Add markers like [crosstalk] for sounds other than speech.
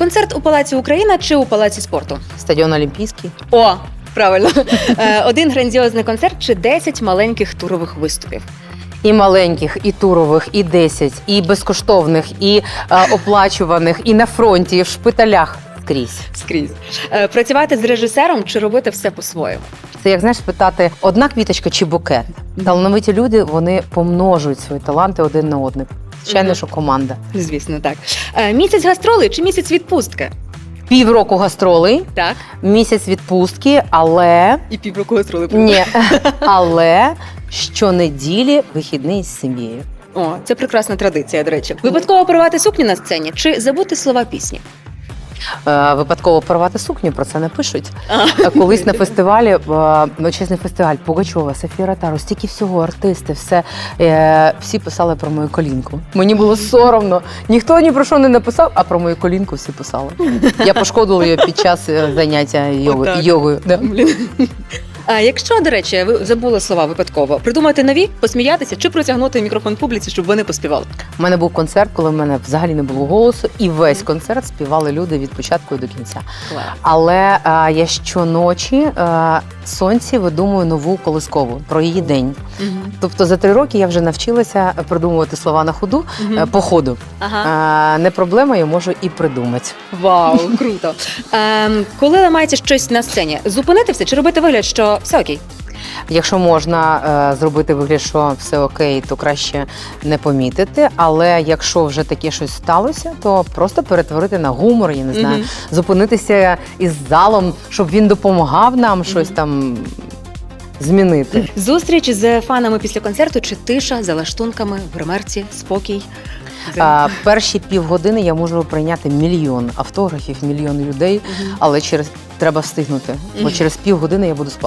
Концерт у Палаці Україна чи у Палаці спорту? Стадіон Олімпійський. О, правильно. Е, Один грандіозний концерт чи 10 маленьких турових виступів. І маленьких, і турових, і 10, і безкоштовних, і е, оплачуваних, і на фронті, і в шпиталях скрізь. Скрізь. Е, Працювати з режисером чи робити все по-своєму? Це як знаєш питати одна квіточка чи букет. Талановиті люди вони помножують свої таланти один на одних. Звичайно, не що команда. Звісно, так. Е, Місяць гастролей чи місяць відпустки? Півроку гастролей, Так. місяць відпустки, але І півроку гастролей. ні, [laughs] але щонеділі вихідний з сім'єю. О, це прекрасна традиція, до речі. Випадково порвати сукню на сцені чи забути слова пісні? Е, Випадково порвати сукню, про це не пишуть. Колись на фестивалі, е, величезний фестиваль Пугачова, Софія Ротару, стільки всього, артисти, все е, всі писали про мою колінку. Мені було соромно. Ніхто ні про що не написав, а про мою колінку всі писали. Я пошкодила її під час заняття йоги, йогою. Да. А якщо, до речі, ви забули слова випадково, придумати нові, посміятися чи протягнути мікрофон публіці, щоб вони поспівали? У мене був концерт, коли в мене взагалі не було голосу, і весь концерт співали люди від початку і до кінця. Але е, я щоночі е, сонці видумую нову колискову про її день. Тобто за три роки я вже навчилася придумувати слова на ходу е, по ходу. Ага. Не проблема, я можу і придумати. Вау, [laughs] круто. Ем, коли ламається щось на сцені, зупинити все чи робити вигляд, що все окей? Якщо можна е, зробити вигляд, що все окей, то краще не помітити. Але якщо вже таке щось сталося, то просто перетворити на гумор, я не знаю, Мгм. зупинитися із залом, щоб він допомагав нам щось там змінити. [laughs] Зустріч з фанами після концерту чи тиша за лаштунками в гримерці, спокій. А, перші півгодини я можу прийняти мільйон автографів, мільйон людей, але через треба встигнути, бо через півгодини я буду спати.